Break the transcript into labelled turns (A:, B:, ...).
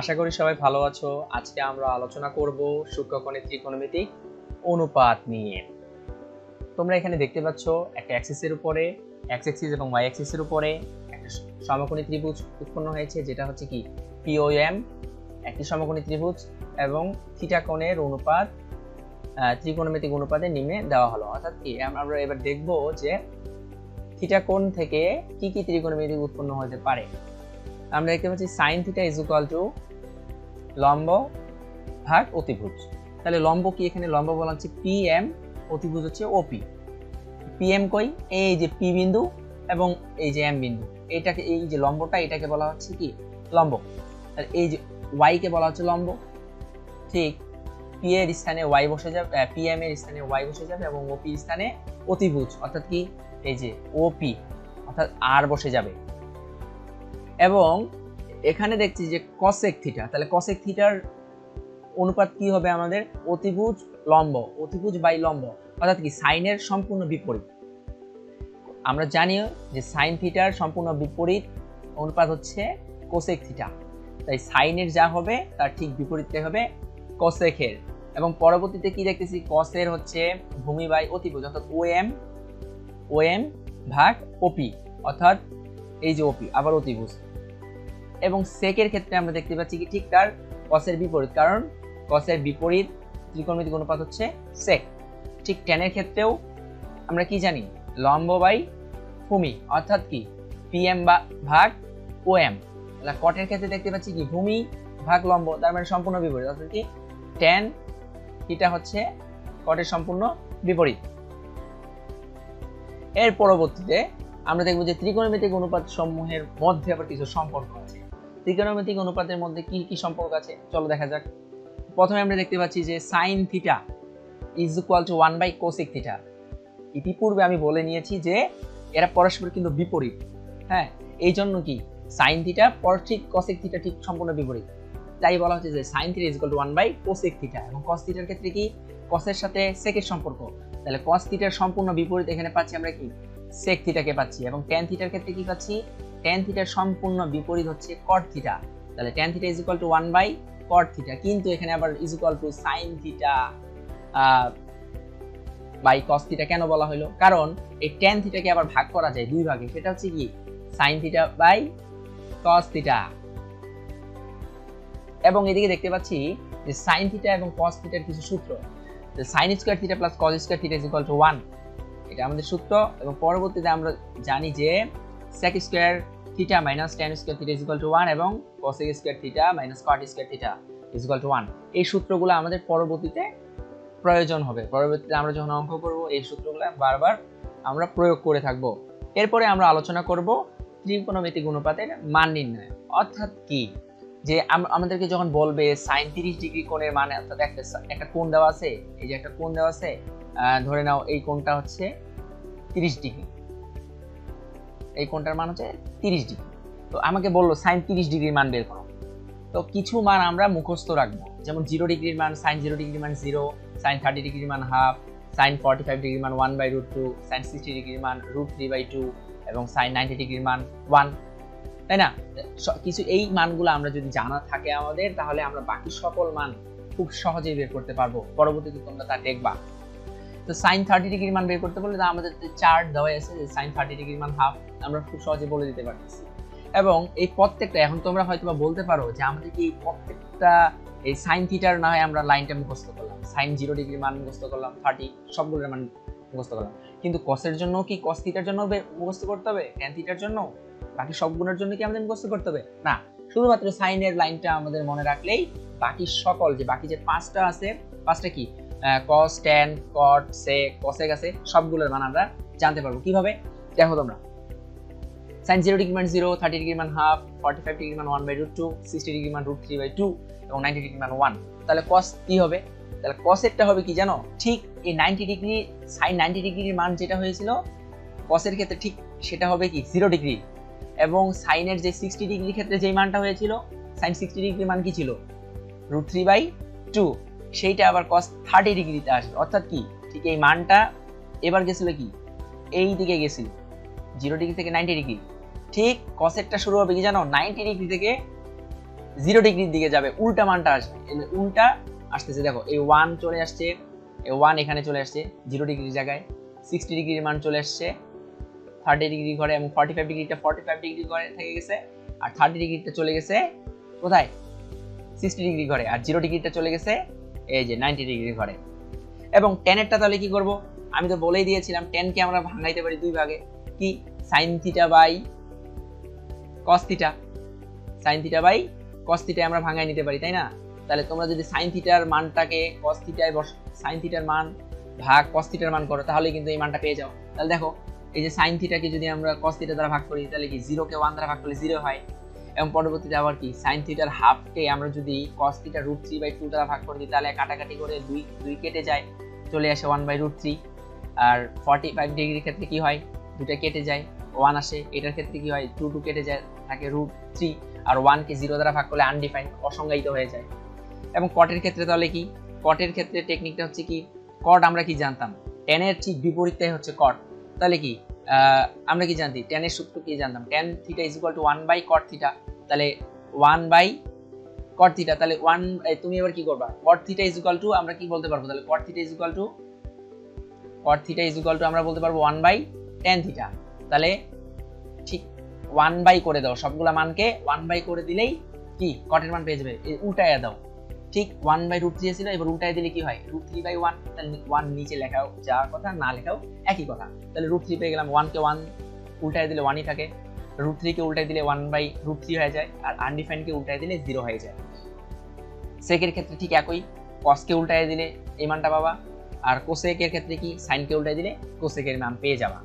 A: আশা করি সবাই ভালো আছো। আজকে আমরা আলোচনা করব সূক্ষ্মকণিক ত্রিকোণমিতিক অনুপাত নিয়ে। তোমরা এখানে দেখতে পাচ্ছ একটা অ্যাক্সিসের উপরে এক্স অ্যাক্সিস এবং ওয়াই অ্যাক্সিসের উপরে একটা সমকোণী ত্রিভুজ উৎপন্ন হয়েছে, যেটা হচ্ছে কি? পিওএম একটি সমকোণী ত্রিভুজ এবং থিটা কোণের অনুপাত ত্রিকোণমিতিক অনুপাতে নিমে দেওয়া হলো। অর্থাৎ কি? আমরা এবার দেখব যে থিটা কোণ থেকে কি কি ত্রিকোণমিতিক উৎপন্ন হতে পারে। আমরা দেখতে পাচ্ছি sine theta is equal to লম্ব ভাগ অতিভুজ। তাহলে লম্ব কি এখানে? লম্ব বলা হচ্ছে পি এম অতিভুজ হচ্ছে ওপি পি এম কই? এই যে পি বিন্দু এবং এই যে এম বিন্দু। এটাকে, এই যে লম্বটা, এটাকে বলা হচ্ছে কি? লম্ব। তাহলে এই যে ওয়াই কে বলা হচ্ছে লম্ব। ঠিক পি এর স্থানে ওয়াই বসে যাবে পি এম এর স্থানে ওয়াই বসে যাবে এবং ওপি স্থানে অতিভুজ। অর্থাৎ কি? এই যে ওপি অর্থাৎ আর বসে যাবে। এবং এখানে দেখছি যে কসেক থিটা তাহলে কসেক থিটার অনুপাত কি হবে আমাদের? অতিভুজ লম্ব, অতিভুজ বাই লম্ব, অর্থাৎ কি সাইনের সম্পূর্ণ বিপরীত। আমরা জানিও যে সাইন থিটার সম্পূর্ণ বিপরীত অনুপাত হচ্ছে কোসেক থিটা তাই সাইনের যা হবে, তার ঠিক বিপরীতে হবে কসেকের এবং পরবর্তীতে কি দেখতেছি? কসের হচ্ছে ভূমি বাই অতিভুজ, অর্থাৎ ও এম ও এম ভাগ ওপি অর্থাৎ এই যে ওপি আবার অতিভুজ। এবং সেকের ক্ষেত্রে আমরা দেখতে পাচ্ছি কি, ঠিক তার কসের বিপরীত, কারণ কসের বিপরীত ত্রিকোণমিতিক অনুপাত হচ্ছে সেক ঠিক টেনের ক্ষেত্রেও আমরা কি জানি, লম্ব বাই ভূমি, অর্থাৎ কি পিএম বা ভাগ ও এম কটের ক্ষেত্রে দেখতে পাচ্ছি কি, ভূমি ভাগ লম্ব, তার মানে সম্পূর্ণ বিপরীত, অর্থাৎ কি টেন এটা হচ্ছে কটের সম্পূর্ণ বিপরীত। এর পরবর্তীতে আমরা দেখব যে ত্রিকোণমিতিক অনুপাত সমূহের মধ্যে আবার কিছু সম্পর্ক আছে। ত্রিকোণমিতিক অনুপাতের মধ্যে কি কি সম্পর্ক আছে? চলো দেখা যাক। প্রথমে আমরা দেখতে পাচ্ছি যে sine theta is equal to one by cosec theta ইতিপূর্বে আমি বলে নিয়েছি যে এরা পরস্পর কিন্তু বিপরীত। হ্যাঁ এই জন্য কি? সাইন থিটা পর ঠিক কসিক থিটা ঠিক সম্পূর্ণ বিপরীত। তাই বলা হচ্ছে যে sine theta is equal to one by cosec theta এবং কস থিটার ক্ষেত্রে কি? কসের সাথে সেকের সম্পর্ক। তাহলে কস থিটার সম্পূর্ণ বিপরীত এখানে পাচ্ছি আমরা কি? সেক থিটাকে পাচ্ছি এবং ট্যান থিটার ক্ষেত্রে কি পাচ্ছি? ট্যান থিটার সম্পূর্ণ বিপরীত হচ্ছে কট থিটা তাহলে tan theta is equal to one by cot theta কিন্তু এখানে আবার is equal to sine theta by cos theta কেন বলা হলো? কারণ এই ট্যান থিটাকে আবার ভাগ করা যায় দুই ভাগে। সেটা হচ্ছে কি? Sine theta by cos theta এবং এদিকে দেখতে পাচ্ছি যে সাইন থিটা এবং কস থিটার কিছু সূত্র। Sine square theta plus cos square theta is equal to one এটা আমাদের সূত্র এবং পরবর্তীতে আমরা জানি যে sec square theta minus tan square theta is equal to one এবং cosec square theta minus cot square theta is equal to one এই সূত্রগুলো আমাদের পরবর্তীতে প্রয়োজন হবে। পরবর্তীতে আমরা যখন অঙ্ক করব, এই সূত্রগুলো বারবার আমরা প্রয়োগ করে থাকব। এরপরে আমরা আলোচনা করব ত্রিকোণমিতিক অনুপাতের মান নির্ণয়। অর্থাৎ কি? যে আমাদেরকে যখন বলবে সাইন তিরিশ ডিগ্রি কোণের মানে অর্থাৎ একটা একটা কোণ দেওয়া আছে, এই যে একটা কোণ দেওয়া আছে ধরে নাও এই কোণটা হচ্ছে তিরিশ ডিগ্রি। এই কোণটার মান হচ্ছে তিরিশ ডিগ্রি। তো আমাকে বলল, সাইন তিরিশ ডিগ্রির মান বের করো। তো কিছু মান আমরা মুখস্থ রাখব। যেমন জিরো ডিগ্রির মান, সাইন জিরো ডিগ্রির মান জিরো, সাইন থার্টি ডিগ্রির মান হাফ, সাইন ফর্টি ফাইভ ডিগ্রির মান one by root two, sine sixty ডিগ্রির মান রুট থ্রি বাই টু, এবং সাইন নাইনটি ডিগ্রির মান ওয়ান। তাই না? কিছু এই মানগুলো আমরা যদি জানা থাকে আমাদের, তাহলে আমরা বাকি সকল মান খুব সহজেই বের করতে পারব। পরবর্তীতে তোমরা তা দেখবা। তো সাইন থার্টি ডিগ্রির মান বের করতে বললে আমাদের চার্ট দেওয়া আছে যে সাইন থার্টি ডিগ্রির মান হাফ আমরা খুব সহজে বলে দিতে পারতেছি। এবং এই প্রত্যেকটা, এখন তোমরা হয়তো বা বলতে পারো যে আমাদের কি এই প্রত্যেকটা এই সাইন থিটার না হয় আমরা লাইনটা মুখস্থ করলাম। সাইন জিরো ডিগ্রির মান মুখস্থ করলাম থার্টি সবগুলোর মান মুখস্থ করলাম। কিন্তু কসের জন্য কি কস থিটার জন্য মুখস্থ করতে হবে? ট্যান থিটার জন্য? বাকি সবগুলোর জন্য কি আমাদের মুখস্থ করতে হবে? না। শুধুমাত্র সাইনের লাইনটা আমাদের মনে রাখলেই বাকি সকল যে বাকি যে পাঁচটা আছে, পাঁচটা কি? কস ট্যান কট সে কসেক আছে, সবগুলোর মান আমরা জানতে পারব। কীভাবে? দেখো তোমরা। সাইন জিরো ডিগ্রি মান জিরো থার্টি ডিগ্রি মান হাফ ফর্টি ফাইভ ডিগ্রি মান one by root two sixty degree মান রুট থ্রি বাই টু এবং নাইনটি ডিগ্রি মান ওয়ান তাহলে কস কি হবে? তাহলে কসেরটা হবে কি জানো? ঠিক এই নাইনটি ডিগ্রি সাইন নাইনটি ডিগ্রির মান যেটা হয়েছিল কসের ক্ষেত্রে ঠিক সেটা হবে কি? জিরো ডিগ্রি এবং সাইনের যে সিক্সটি ডিগ্রির ক্ষেত্রে যেই মানটা হয়েছিল সাইন সিক্সটি ডিগ্রির মান কি ছিল? রুট থ্রি বাই টু সেইটা আবার কস থার্টি ডিগ্রিতে আসবে। অর্থাৎ কি? ঠিক এই মানটা এবার গেছিল কি? এই দিকে গেছিল। জিরো ডিগ্রি থেকে নাইনটি ডিগ্রি ঠিক কসেটটা শুরু হবে কি জানো? নাইনটি ডিগ্রি থেকে জিরো ডিগ্রির দিকে যাবে। উল্টা মানটা আসবে। উল্টা আসতেছে, দেখো, এই ওয়ান চলে আসছে, এই ওয়ান এখানে চলে আসছে জিরো ডিগ্রির জায়গায়। সিক্সটি ডিগ্রির মান চলে আসছে। থার্টি ডিগ্রি ঘরে এবং ফর্টি ফাইভ ডিগ্রিটা ফর্টি ফাইভ ডিগ্রি ঘরে থেকে গেছে। আর থার্টি ডিগ্রিটা চলে গেছে কোথায়? সিক্সটি ডিগ্রি ঘরে। আর জিরো ডিগ্রিটা চলে গেছে এই যে নাইনটি ডিগ্রি ঘরে। এবং টেনেরটা তাহলে কি করব? আমি তো বলেই দিয়েছিলাম টেনকে আমরা ভাঙাইতে পারি দুই ভাগে। কি? Sine theta by cos theta sine theta by cos আমরা ভাঙাই নিতে পারি, তাই না? তাহলে তোমরা যদি সাইন থিটার মানটাকে কস থিটায় বস সাইন থিটার মান ভাগ কস মান করো তাহলে কিন্তু এই মানটা পেয়ে যাও। তাহলে দেখো, এই যে সাইন থিটাকে যদি আমরা কস থিটা দ্বারা ভাগ করি, তাহলে কি জিরোকে ওয়ান দ্বারা ভাগ করলে জিরো হয়? এবং পরবর্তীতে আবার কি? সাইন থিটার হাফকে আমরা যদি cos theta root three by two দ্বারা ভাগ করে দিই, তাহলে কাটাকাটি করে দুই দুই কেটে যায়, চলে আসে ওয়ান বাই রুট থ্রি আর ফর্টি ফাইভ ডিগ্রির ক্ষেত্রে কি হয়? দুটা কেটে যায় ওয়ান আসে, এটার ক্ষেত্রে কি হয়? টু টু কেটে যায়, থাকে রুট থ্রি আর ওয়ানকে জিরো দ্বারা ভাগ করলে আনডিফাইন অসংজ্ঞায়িত হয়ে যায়। এবং কটের ক্ষেত্রে তাহলে কি? কটের ক্ষেত্রে টেকনিকটা হচ্ছে কি? কট আমরা কি জানতাম? টেনের ঠিক বিপরীতটাই হচ্ছে কট তাহলে কি? আমরা কি জানতি? টেনের সূত্র কি জানতাম? Tan theta is equal to one by cot theta তাহলে ওয়ান বাই কট থিটা তাহলে ওয়ান তুমি এবার কি করবা? Cot theta is equal to আমরা কি বলতে পারব? তাহলে cot theta is equal to cot theta is equal to আমরা বলতে পারব ওয়ান বাই টেন থিটা তাহলে ঠিক ওয়ান বাই করে দাও, সবগুলা মানকে ওয়ান বাই করে দিলেই কি? কটের মান পেয়ে যাবে। এই উল্টায় দাও। ঠিক ওয়ান বাই রুট থ্রি ছিল, এবার উল্টায় দিলে কি হয়? রুট থ্রি বাই ওয়ান তাহলে ওয়ান নিচে লেখাও যা কথা, না লেখাও একই কথা। তাহলে রুট থ্রি পেয়ে গেলাম ওয়ানকে ওয়ান উল্টায় দিলে ওয়ানই থাকে। রুট থ্রিকে উল্টায় দিলে ওয়ান বাই রুট থ্রি হয়ে যায়, আর আনডিফাইনকে উল্টায় দিলে জিরো হয়ে যায়। সেকের ক্ষেত্রে ঠিক একই কসকে উল্টায় দিলে এই মানটা পাবা, আর কোসেকের ক্ষেত্রে কি? সাইনকে উল্টায় দিলে কোসেকের মান পেয়ে যাবা।